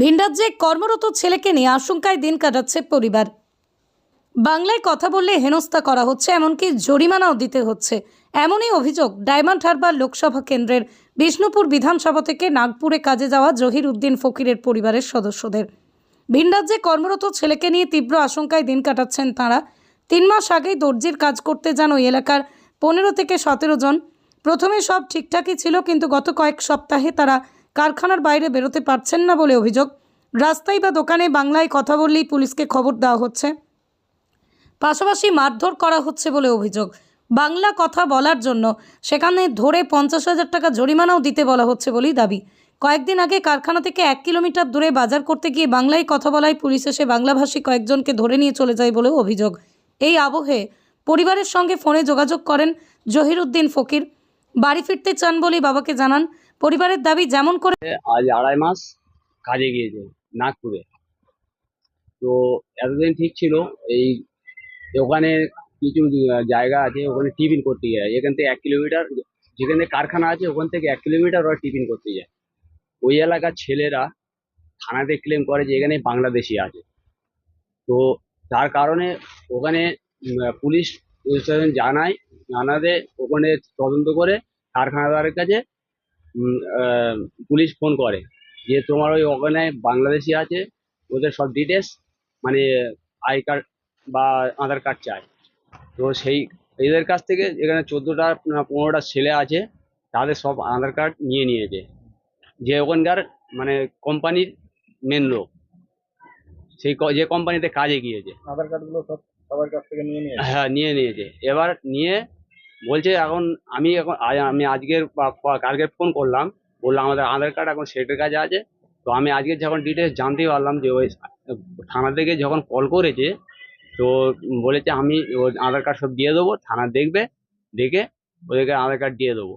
ভিনরাজ্যে কর্মরত ছেলেকে নিয়ে আশঙ্কায় দিন কাটাচ্ছে পরিবার। বাংলায় কথা বললে হেনস্থা করা হচ্ছে, এমনকি জরিমানাও দিতে হচ্ছে। এমনই অভিযোগ ডায়মন্ড হারবার লোকসভা কেন্দ্রের বিষ্ণুপুর বিধানসভা থেকে নাগপুরে কাজে যাওয়া জহির উদ্দিন ফকিরের পরিবারের সদস্যদের। ভিনরাজ্যে কর্মরত ছেলেকে নিয়ে তীব্র আশঙ্কায় দিন কাটাচ্ছেন তাঁরা। তিন মাস আগেই দর্জির কাজ করতে যান ওই এলাকার পনেরো থেকে সতেরো জন। প্রথমে সব ঠিকঠাকই ছিল, কিন্তু গত কয়েক সপ্তাহে তারা কারখানার বাইরে বেরোতে পারছেন না বলে অভিযোগ। রাস্তায় বা দোকানে বাংলায় কথা বললেই পুলিশকে খবর দেওয়া হচ্ছে। পাশাপাশি মারধর করা হচ্ছে বলে অভিযোগ। বাংলা কথা বলার জন্য সেখানে ধরে পঞ্চাশ হাজার টাকা জরিমানাও দিতে বলা হচ্ছে বলেই দাবি। কয়েকদিন আগে কারখানা থেকে এক কিলোমিটার দূরে বাজার করতে গিয়ে বাংলায় কথা বলায় পুলিশ এসে বাংলাভাষী কয়েকজনকে ধরে নিয়ে চলে যায় বলেও অভিযোগ। এই আবহে পরিবারের সঙ্গে ফোনে যোগাযোগ করেন জহিরুদ্দিন ফকির। বাড়ি ফিরতে চান বলেই বাবাকে জানান। পরিবারের দাবি যেমন করে আজ আড়াই মাস কাজে গিয়েছে, নাগপুরে। তো এতদিন ঠিক ছিল, এই ওখানে কিছু জায়গা আছে, ওখানে টিফিন করতে যায়। এখান থেকে এক কিলোমিটার, যেখানে কারখানা আছে, ওখান থেকে এক কিলোমিটার ওরা টিফিন করতে যায়। ওই এলাকার ছেলেরা থানাতে ক্লেম করে যে এখানে বাংলাদেশি আছে। তো তার কারণে ওখানে পুলিশ জানায় জানাতে ওখানে তদন্ত করে কারখানাদারের কাছে পুলিশ ফোন করে যে তোমার ওই ওখানে বাংলাদেশি আছে ওদের সব ডিটেলস মানে আই কার্ড বা আধার কার্ড চাই। তো সেই এদের কাছ থেকে এখানে চোদ্দোটা পনেরোটা ছেলে আছে তাদের সব আধার কার্ড নিয়ে নিয়েছে। যে ওখানকার মানে কোম্পানির মেন লোক সেই যে কোম্পানিতে কাজে গিয়েছে। আধার কার্ডগুলো সব সবার কাছ থেকে নিয়ে নিয়ে হ্যাঁ নিয়ে নিয়েছে। এবার নিয়ে বলছে এখন আমি এখন আমি আজকের কালকে ফোন করলাম। বললাম আমাদের আধার কার্ড এখন সেটের কাছে আছে। তো আমি আজকে যখন ডিটেলস জানতে পারলাম যে ওই থানা থেকে যখন কল করেছে, তো বলেছে আমি আধার কার্ড সব দিয়ে দেবো, থানা দেখবে, দেখে ওদেরকে আধার কার্ড দিয়ে দেবো।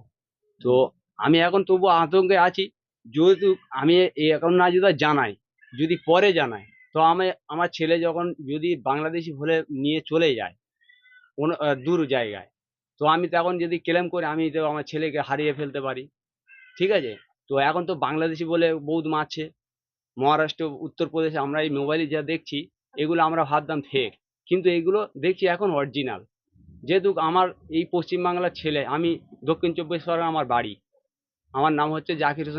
তো আমি এখন তবু আতঙ্কে আছি। যেহেতু আমি এই এখন না যদি জানাই, যদি পরে জানাই, তো আমি আমার ছেলে যখন যদি বাংলাদেশি হলে নিয়ে চলে যায়, কোনো দূর জায়গায় তো আমি তো এখন যদি ক্লেম করি, আমি তো আমার ছেলেকে হারিয়ে ফেলতে পারি। ঠিক আছে? তো এখন তো বাংলাদেশি বলে বহুত মারছে। মহারাষ্ট্র, উত্তরপ্রদেশে, আমরা এই মোবাইলে যা দেখছি, এগুলো আমরা ভাবতাম ফেক কিন্তু এগুলো দেখছি এখন অরিজিনাল যেহেতু আমার এই পশ্চিমবাংলার ছেলে, আমি দক্ষিণ চব্বিশ পরগনা আমার বাড়ি। আমার নাম হচ্ছে জাকির হোসেন